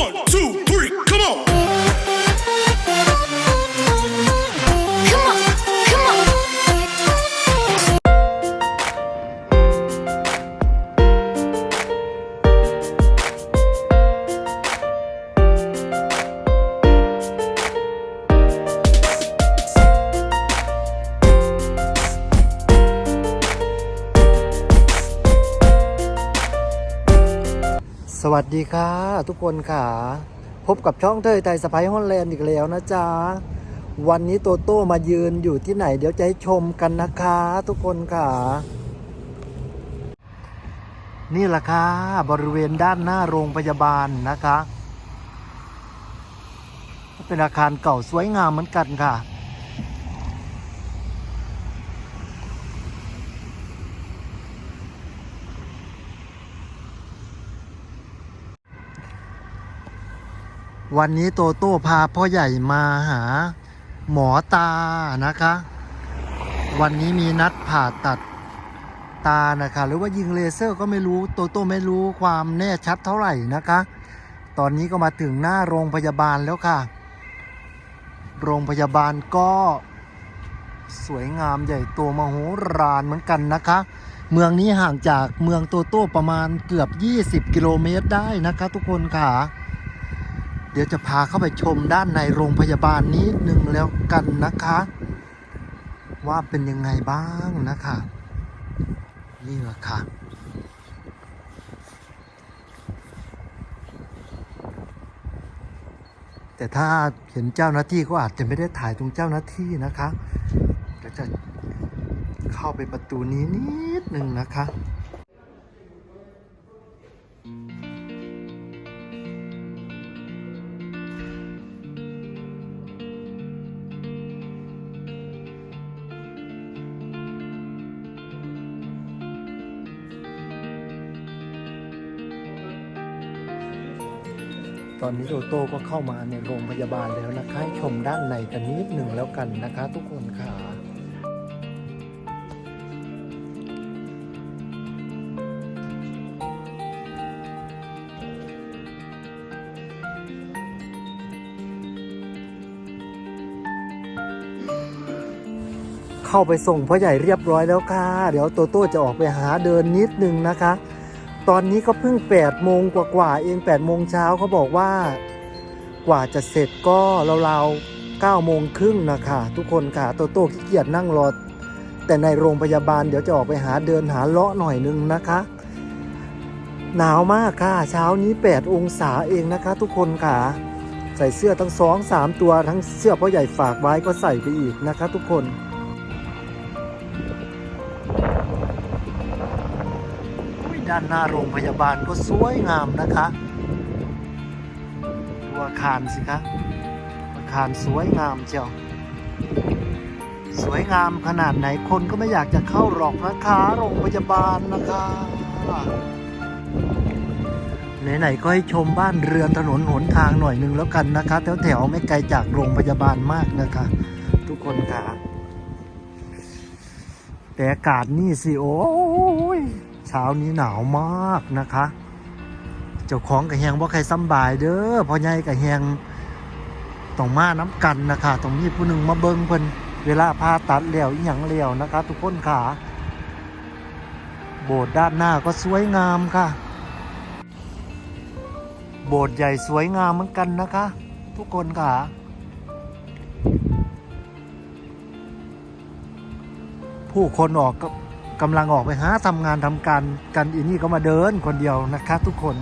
One, two, สวัสดีค่ะ ทุกคนค่ะ พบกับช่องเทยไทยสไปฮอลแลนด์อีกแล้วนะจ๊ะ วันนี้โตโต้มายืนอยู่ที่ไหน เดี๋ยวจะให้ชมกันนะคะ ทุกคนค่ะ นี่แหละค่ะ บริเวณด้านหน้าโรงพยาบาลนะคะ เป็นอาคารเก่าสวยงามเหมือนกันค่ะ วันนี้โตโต้พาพ่อใหญ่มาหา หมอตานะคะ วันนี้มีนัดผ่าตัดตานะคะ หรือว่ายิงเลเซอร์ก็ไม่รู้โตโต้ไม่รู้ความแน่ชัดเท่าไหร่นะคะ ตอนนี้ก็มาถึงหน้าโรงพยาบาลแล้วค่ะ โรงพยาบาลก็สวยงามใหญ่โตมโหฬารเหมือนกันนะคะ เมืองนี้ห่างจากเมืองโตโต้ประมาณเกือบ 20 กิโลเมตรได้นะคะ ทุกคนค่ะ เดี๋ยวจะพาเข้าไปชมด้านในโรงพยาบาลนิดนึงแล้วกันนะคะ ว่าเป็นยังไงบ้างนะคะ นี่แหละค่ะแต่ถ้าเห็นเจ้าหน้าที่ก็อาจจะไม่ได้ถ่ายตรงเจ้าหน้าที่นะคะเดี๋ยวจะเข้าไปประตูนี้นิดหนึ่งนะคะ ตอนนี้โตโต้ก็เข้ามาในโรงพยาบาลแล้วนะคะให้ชมด้านในกันนิดหนึ่งแล้วกันนะคะ ทุกคนค่ะเข้าไปส่งพ่อใหญ่เรียบร้อยแล้วค่ะ เดี๋ยวโตโต้จะออกไปหาเดินนิดนึงนะคะ ตอนนี้ก็เพิ่ง8โมงกว่าๆเอง8โมงเช้าเขาบอกว่ากว่าจะเสร็จก็ราวๆ9โมงครึ่งนะคะทุกคนค่ะโตโต้ขี้เกียจนั่งรอแต่ในโรงพยาบาลเดี๋ยวจะออกไปหาเดินหาเลาะหน่อยนึงนะคะ หนาวมากค่ะ เช้านี้ 8 องศาเองนะคะ ทุกคนค่ะ ใส่เสื้อทั้งสองสามตัวทั้งเสื้อพ่อใหญ่ฝากไว้ก็ใส่ไปอีกนะคะ ทุกคน ด้านหน้าโรงพยาบาลก็สวยงามนะคะดูอาคารสิคะอาคารสวยงามเจียวสวยงามขนาดไหนคนก็ไม่อยากจะเข้าหรอกนะคะโรงพยาบาลนะคะไหนๆก็ให้ชมบ้านเรือนถนนหนทางหน่อยหนึงแล้วกันนะคะ แถวๆไม่ไกลจากโรงพยาบาลมากนะคะ ทุกคนค่ะ แต่อากาศนี่สิ โอ้ย เช้านี้หนาวมากนะคะ เจ้าของกระแหงว่าใครสำบายเด้อพ่อใหญ่กระแหงต้องมาน้ำกันนะคะต้องมีผู้หนึ่งมาเบิ้งเพิ่นเวลาพาตัดแล้วอหย่างแล้วนะคะ ทุกคนค่ะโบสถ์ด้านหน้าก็สวยงามค่ะ โบสถ์ใหญ่สวยงามเหมือนกันนะคะ ทุกคนค่ะผู้คนออกก็ กำลังออกไปหาทำงานทำการกันอีนี่ก็มาเดินคนเดียวนะคะ ทุกคน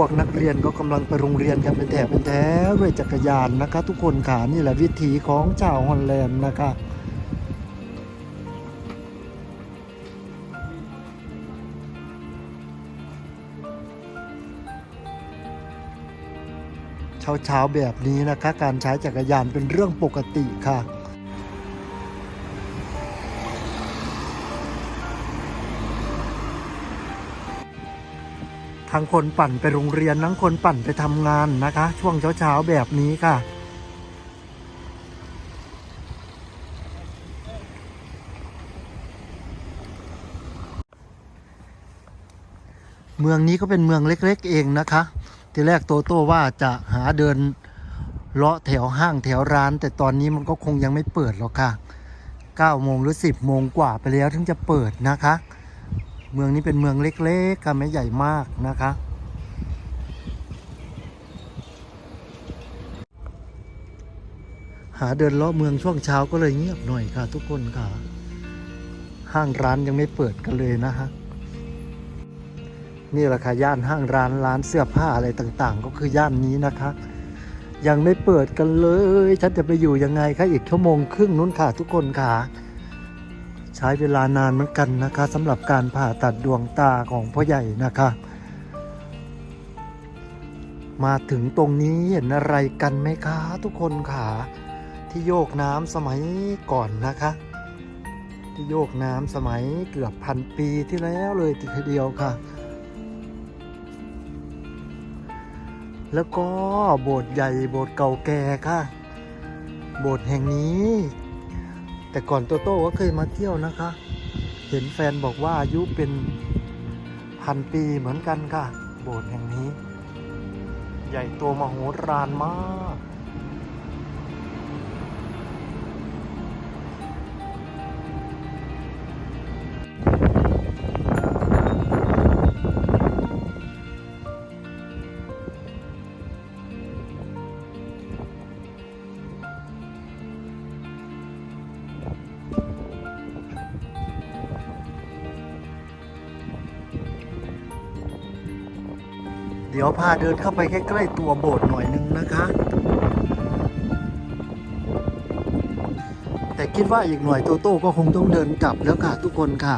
วกนักเรียนก็กำลังไปโรงเรียนกันเป็นแถบเป็นแถวด้วยจักรยานนะคะ ทุกคนค่ะนี่แหละวิถีของชาวฮอลแลนด์นะคะเช้าๆแบบนี้นะคะ การใช้จักรยานเป็นเรื่องปกติค่ะ ทั้งคนปั่นไปโรงเรียนทั้งคนปั่นไปทำงานนะคะ ช่วงเช้าๆแบบนี้ค่ะ เมืองนี้ก็เป็นเมืองเล็กๆเองนะคะ ทีแรกโตโต้ว่าจะหาเดินเลาะแถวห้างแถวร้าน แต่ตอนนี้มันก็คงยังไม่เปิดหรอกค่ะ9โมงหรือ 10โมงกว่าไปแล้วถึงจะเปิดนะคะ เมืองนี้เป็นเมืองเล็กๆค่ะไม่ใหญ่มากนะคะ หาเดินเลาะเมืองช่วงเช้าก็เลยเงียบหน่อยค่ะ ทุกคนค่ะ ห้างร้านยังไม่เปิดกันเลยนะฮะนี่แหละค่ะย่านห้างร้านร้านเสื้อผ้าอะไรต่างๆ ก็คือย่านนี้นะคะ ยังไม่เปิดกันเลย ฉันจะไปอยู่ยังไงคะอีกชั่วโมงครึ่งนู้นค่ะทุกคนค่ะ ใช้เวลานานเหมือนกันนะคะสำหรับการผ่าตัดดวงตาของพ่อใหญ่นะคะ มาถึงตรงนี้เห็นอะไรกันไหมคะทุกคนค่ะที่โยกน้ำสมัยก่อนนะคะ ที่โยกน้ำสมัยเกือบพันปีที่แล้วเลยทีเดียวค่ะ แล้วก็โบสถ์ใหญ่โบสถ์เก่าแก่ค่ะ โบสถ์แห่งนี้ แต่ก่อนโตโต้ก็เคยมาเที่ยวนะคะ เห็นแฟนบอกว่าอายุเป็นพันปีเหมือนกันค่ะ โบสถ์แห่งนี้ ใหญ่ตัวมโหฬารมาก ยวพาเดินเข้าไปใกล้ๆตัวโบสถ์หน่อยนึงนะคะ แต่คิดว่าอีกหน่อยโตโต้ก็คงต้องเดินกลับแล้วค่ะทุกคนค่ะ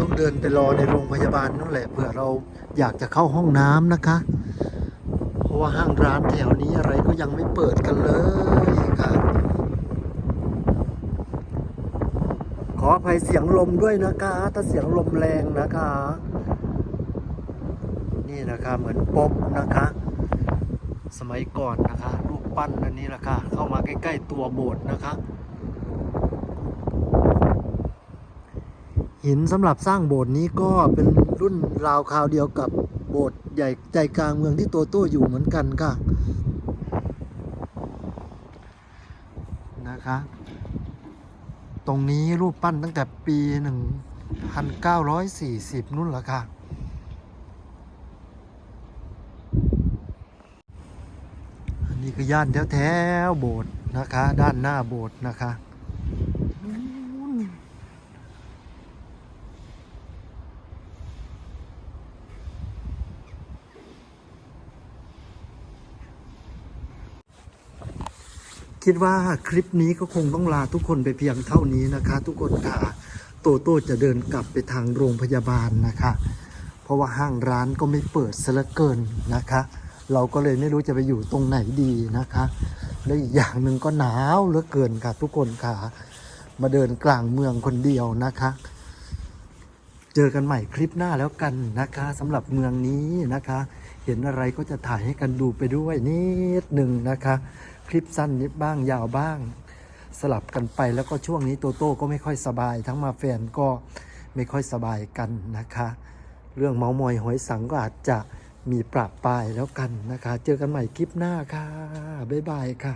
ต้องเดินไปรอในโรงพยาบาลนั่นแหละเผื่อเราอยากจะเข้าห้องน้ำนะคะ เพราะว่าห้างร้านแถวนี้อะไรก็ยังไม่เปิดกันเลยค่ะขออภัยเสียงลมด้วยนะคะ ถ้าเสียงลมแรงนะคะ นี่นะคะเหมือนปบนะคะ สมัยก่อนนะคะ รูปปั้นอันนี้แหละค่ะเข้ามาใกล้ ๆ ตัวโบสถ์นะคะ หินสำหรับสร้างโบสถ์นี้ก็เป็นรุ่นราวคราวเดียวกับโบสถ์ใหญ่ใจกลางเมืองที่โตโต้อยู่เหมือนกันค่ะนะคะ ตรงนี้รูปปั้นตั้งแต่ปี 1940 นู่นแหละค่ะ นนี้คือย่านแถวๆโบสถ์นะคะ ด้านหน้าโบสถ์นะคะคิดว่าคลิปนี้ก็คงต้องลาทุกคนไปเพียงเท่านี้นะคะ ทุกคนค่ะ โตโต้จะเดินกลับไปทางโรงพยาบาลนะคะ เพราะว่าห้างร้านก็ไม่เปิดซะเหลือเกินนะคะ เราก็เลยไม่รู้จะไปอยู่ตรงไหนดีนะคะ และอีกอย่างหนึ่งก็หนาวเหลือเกินค่ะ ทุกคนค่ะ มาเดินกลางเมืองคนเดียวนะคะ เจอกันใหม่คลิปหน้าแล้วกันนะคะสำหรับเมืองนี้นะคะ เห็นอะไรก็จะถ่ายให้กันดูไปด้วยนิดหนึ่งนะคะ คลิปสั้นนิดบ้างยาวบ้าง สลับกันไปแล้วก็ช่วงนี้โตโต้ก็ไม่ค่อยสบาย ทั้งมาแฟนก็ไม่ค่อยสบายกันนะคะ เรื่องเมามอยหอยสังก็อาจจะ มีปรับปลายแล้วกันนะคะ เจอกันใหม่คลิปหน้าค่ะ บ๊ายบายค่ะ